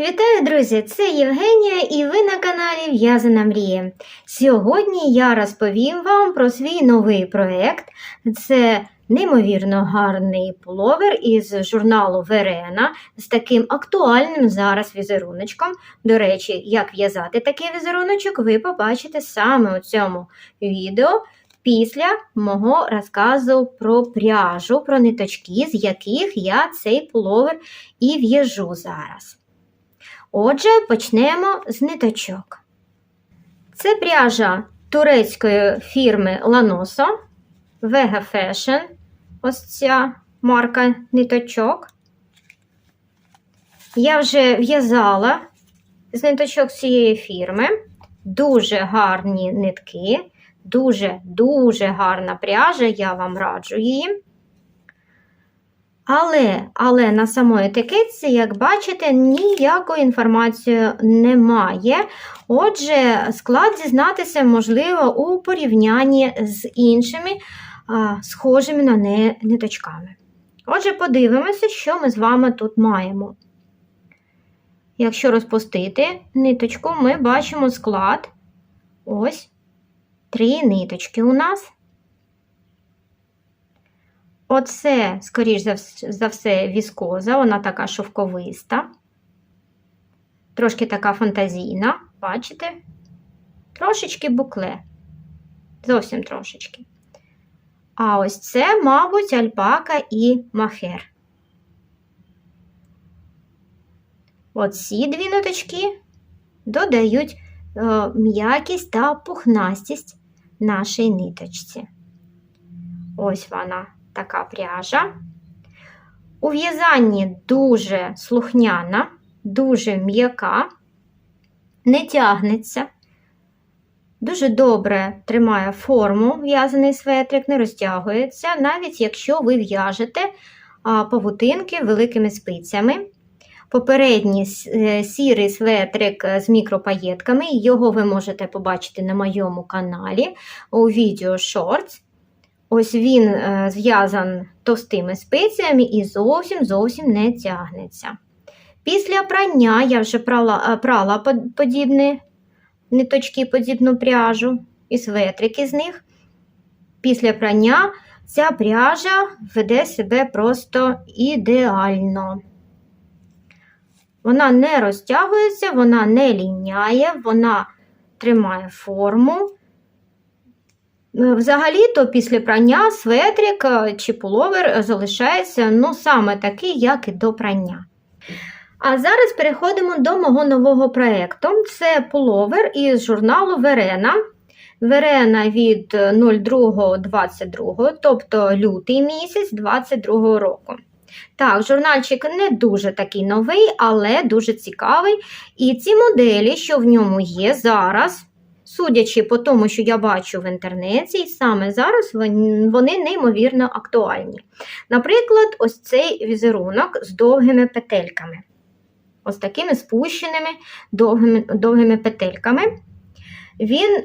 Вітаю, друзі! Це Євгенія і ви на каналі В'язана Мрія. Сьогодні я розповім вам про свій новий проєкт. Це неймовірно гарний пуловер із журналу Верена з таким актуальним зараз візеруночком. До речі, як в'язати такий візеруночок, ви побачите саме у цьому відео. Після мого розказу про пряжу, про ниточки, з яких я цей пуловер і в'яжу зараз. Отже, почнемо з ниточок. Це пряжа турецької фірми Lanoso Vega Fashion. Ось ця марка ниточок. Я вже в'язала з ниточок цієї фірми. Дуже гарні нитки, дуже-дуже гарна пряжа, я вам раджу її. Але але на самої етикетці, як бачите, ніякої інформації немає. Отже, склад дізнатися можливо у порівнянні з іншими а, схожими на неї ниточками. Отже, подивимося, що ми з вами тут маємо. Якщо розпустити ниточку, ми бачимо склад. Ось три ниточки у нас. Оце, скоріш за все, віскоза, вона така шовковиста, трошки така фантазійна, бачите? Трошечки букле. Зовсім трошечки. А ось це, мабуть, альпака і махер. Оці дві ниточки додають е, м'якість та пухнастість нашій ниточці. Ось вона така пряжа. У в'язанні дуже слухняна, дуже м'яка, не тягнеться, дуже добре тримає форму в'язаний светрик, не розтягується, навіть якщо ви в'яжете павутинки великими спицями. Попередній е, сірий светрик з мікропаєтками, його ви можете побачити на моєму каналі у відео Shorts. Ось він е, зв'язан товстими спиціями і зовсім зовсім не тягнеться. Після прання я вже прала е, прала подібні ниточки, подібну пряжу і светрики з них. Після прання ця пряжа веде себе просто ідеально. Вона не розтягується, вона не ліняє, вона тримає форму. Взагалі-то після прання светрик е, чи пуловер залишається ну, саме такий, як і до прання. А зараз переходимо до мого нового проєкту. Це пуловер із журналу Верена. Верена від 02.22, тобто лютий місяць 22 року. Так, журнальчик не дуже такий новий, але дуже цікавий. І ці моделі, що в ньому є зараз, Судячи по тому, що я бачу в інтернеті, саме зараз вони неймовірно актуальні. Наприклад, ось цей візерунок з довгими петельками. Ось такими спущеними довгими, довгими петельками. Він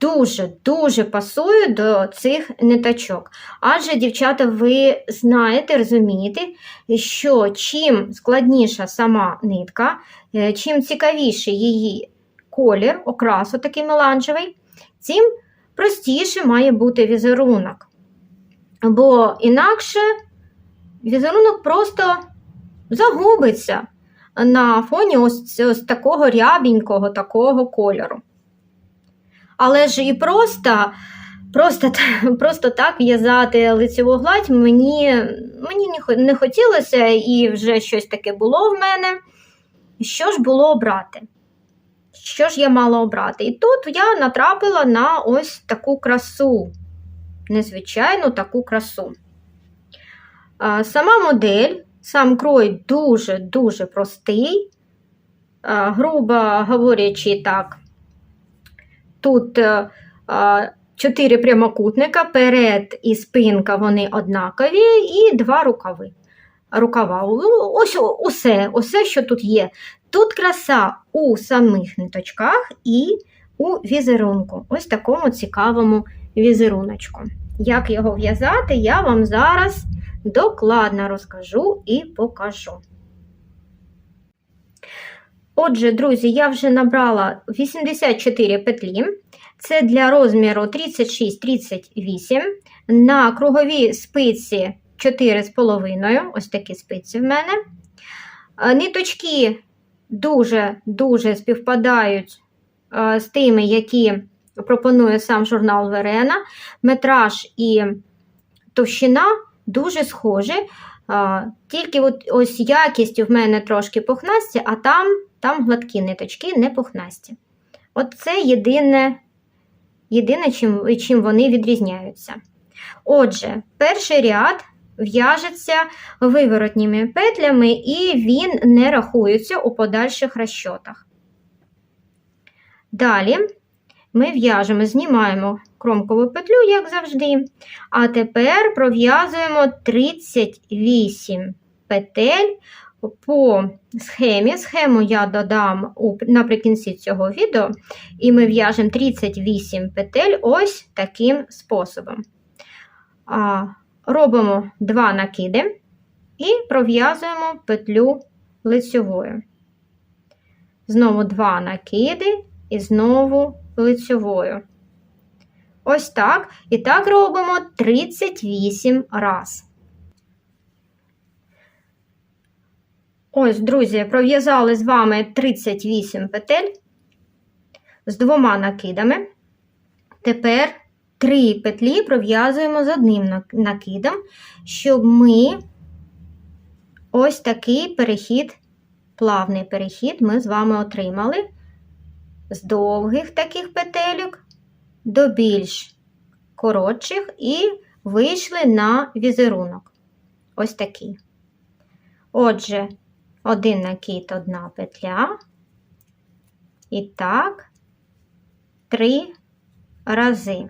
дуже-дуже пасує до цих ниточок. Адже, дівчата, ви знаєте, розумієте, що чим складніша сама нитка, е, чим цікавіше її колір, окрас такий меланжевий, тим простіше має бути візерунок. Бо інакше візерунок просто загубиться на фоні ось, ось такого рябенького такого кольору. Але ж і просто просто, просто так в'язати лицеву гладь мені мені не хотілося, і вже щось таке було в мене. Що ж було обрати? Що ж я мала обрати? І тут я натрапила на ось таку красу, незвичайну таку красу. Сама модель, сам крой дуже-дуже простий, грубо говорячи так, тут чотири прямокутника, перед і спинка вони однакові, і два рукави. Рукава. Ось усе, усе, що тут є. Тут краса у самих ниточках і у візерунку. Ось такому цікавому візеруночку. Як його в'язати, я вам зараз докладно розкажу і покажу. Отже, друзі, я вже набрала 84 петлі. Це для розміру 36-38. На круговій спиці 4,5. Ось такі спиці в мене. Ниточки дуже-дуже співпадають е, з тими, які пропонує сам журнал Верена. Метраж і товщина дуже схожі. А, Тільки от ось якість в мене трошки пухнасті, а там, там гладкі ниточки не пухнасті. От це єдине, єдине чим, чим вони відрізняються. Отже, перший ряд в'яжеться виворотніми петлями, і він не рахується у подальших розчотах. Далі ми в'яжемо, знімаємо кромкову петлю, як завжди. А тепер пров'язуємо 38 петель по схемі. Схему я додам наприкінці цього відео, і ми в'яжемо 38 петель ось таким способом. Робимо 2 накиди і пров'язуємо петлю лицьовою. Знову 2 накиди і знову лицьовою. Ось так. І так робимо 38 раз. Ось, друзі, пров'язали з вами 38 петель з двома накидами. Тепер 3 петлі пров'язуємо з одним накидом, щоб ми ось такий перехід, плавний перехід ми з вами отримали з довгих таких петельок до більш коротших і вийшли на візерунок. Ось такий. Отже, один накид, одна петля. І так, три рази.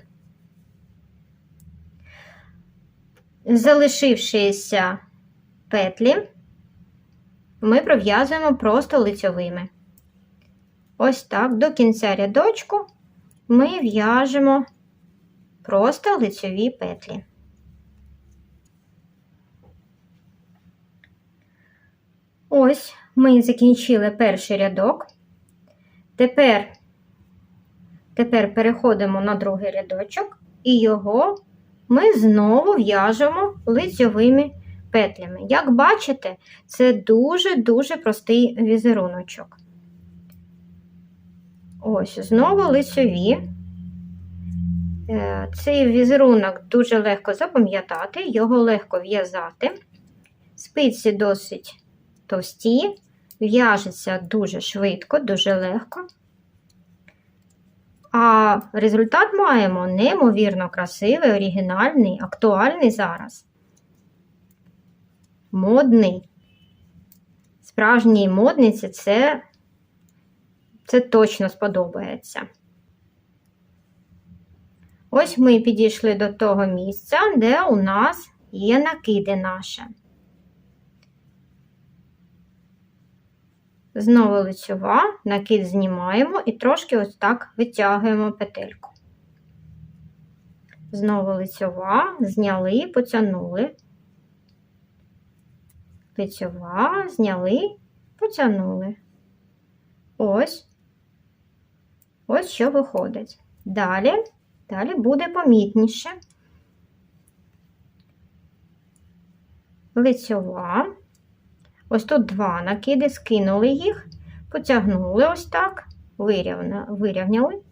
Залишившися петлі, ми пров'язуємо просто лицьовими. Ось так, до кінця рядочку ми в'яжемо просто лицьові петлі. Ось ми закінчили перший рядок. Тепер, Тепер переходимо на другий рядочок, і його ми знову в'яжемо лицьовими петлями. Як бачите, це дуже-дуже простий візеруночок. Ось, знову лицьові. Е, цей візерунок дуже легко запам'ятати, його легко в'язати. Спиці досить товсті, в'яжеться дуже швидко, дуже легко. А результат маємо неймовірно красивий, оригінальний, актуальний зараз. Модний. Справжній модниці це це точно сподобається. Ось ми підійшли до того місця, де у нас є накиди наші. Знову лицьова, накид знімаємо і трошки ось так витягуємо петельку. Знову лицьова, зняли, потягнули. Лицьова, зняли, потягнули. Ось. Ось що виходить. Далі, далі буде помітніше. Лицьова. Ось тут два накиди, скинули їх, потягнули ось так, вирівняли.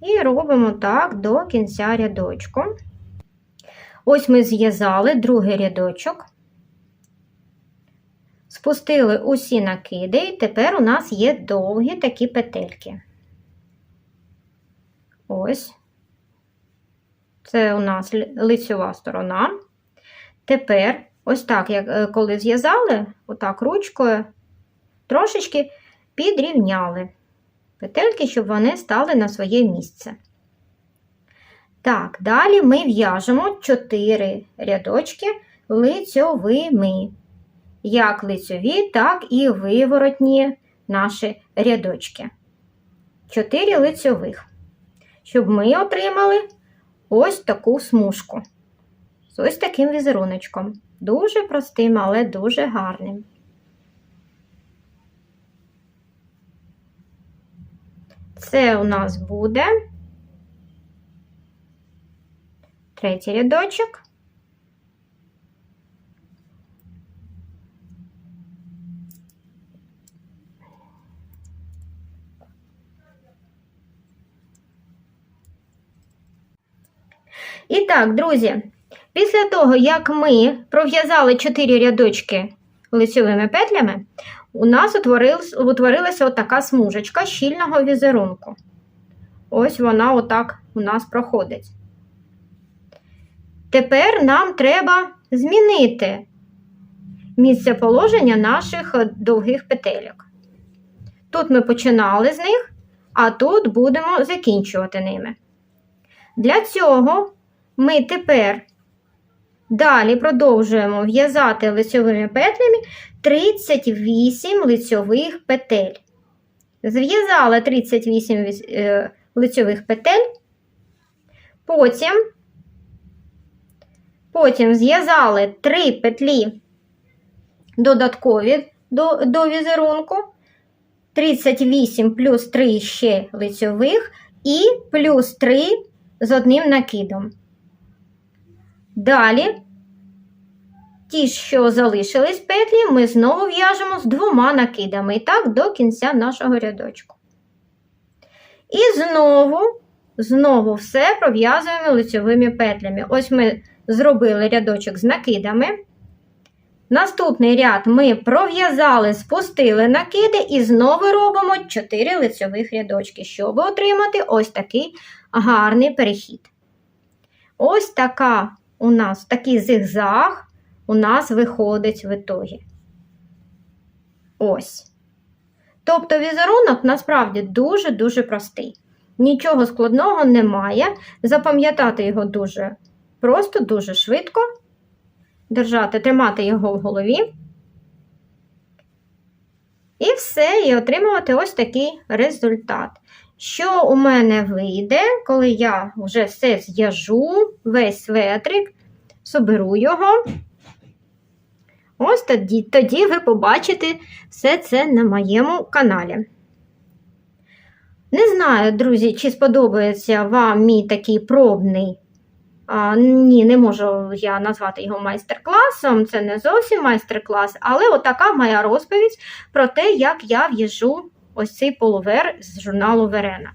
І робимо так до кінця рядочку. Ось ми зв'язали другий рядочок. Спустили усі накиди, і тепер у нас є довгі такі петельки. Ось, це у нас лицьова сторона. Тепер, ось так, як е, коли зв'язали, отак ручкою, трошечки підрівняли петельки, щоб вони стали на своє місце. Так, далі ми в'яжемо 4 рядочки лицьовими як лицьові, так і виворотні наші рядочки. Чотири лицьових, щоб ми отримали ось таку смужку з ось таким візеруночком. Дуже простим, але дуже гарним. Це у нас буде третій рядочок. І так, друзі, після того, як ми пров'язали 4 рядочки лицьовими петлями, у нас утворилася отака смужечка щільного візерунку. Ось вона отак у нас проходить. Тепер нам треба змінити місце положення наших довгих петельок. Тут ми починали з них, а тут будемо закінчувати ними. Для цього ми тепер далі продовжуємо в'язати лицьовими петлями 38 лицьових петель. Зв'язали 38 е, лицьових петель, потім, потім зв'язали 3 петлі додаткові до, до візерунку, 38 плюс 3 ще лицьових і плюс 3 з одним накидом. Далі, ті, що залишились петлі, ми знову в'яжемо з двома накидами. І так до кінця нашого рядочку. І знову, знову все пров'язуємо лицьовими петлями. Ось ми зробили рядочок з накидами. Наступний ряд ми пров'язали, спустили накиди і знову робимо 4 лицьових рядочки, щоб отримати ось такий гарний перехід. Ось така у нас такий зигзаг у нас виходить в ітогі. Ось. Тобто візерунок насправді дуже-дуже простий. Нічого складного немає. Запам'ятати його дуже просто, дуже швидко. Держати, тримати його в голові. І все, і отримувати ось такий результат. Що у мене вийде, коли я вже все зв'яжу, весь светрик, соберу його. Ось тоді, тоді ви побачите все це на моєму каналі. Не знаю, друзі, чи сподобається вам мій такий пробний. А, Ні, не можу я назвати його майстер-класом, це не зовсім майстер-клас, але отака моя розповідь про те, як я в'яжу ось цей полувер з журналу Верена.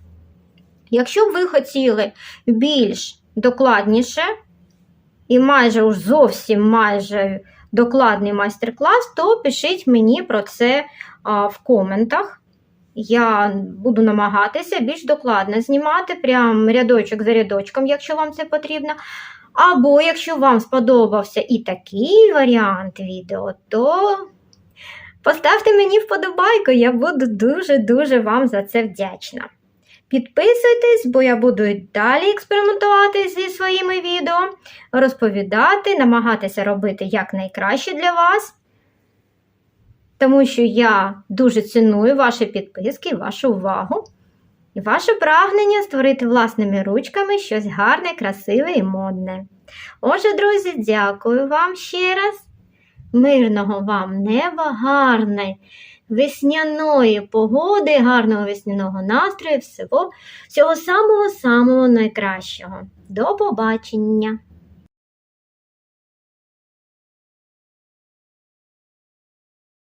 Якщо б ви хотіли більш докладніше і майже уж зовсім майже докладний майстер-клас, то пишіть мені про це а, в коментах. Я буду намагатися більш докладно знімати, прям рядочок за рядочком, якщо вам це потрібно. Або якщо вам сподобався і такий варіант відео, то поставте мені вподобайку, я буду дуже-дуже вам за це вдячна. Підписуйтесь, бо я буду і далі експериментувати зі своїми відео, розповідати, намагатися робити якнайкраще для вас. Тому що я дуже ціную ваші підписки, вашу увагу і ваше прагнення створити власними ручками щось гарне, красиве і модне. Отже, друзі, дякую вам ще раз. Мирного вам неба, гарної весняної погоди, гарного весняного настрою, всього, всього самого-самого найкращого. До побачення!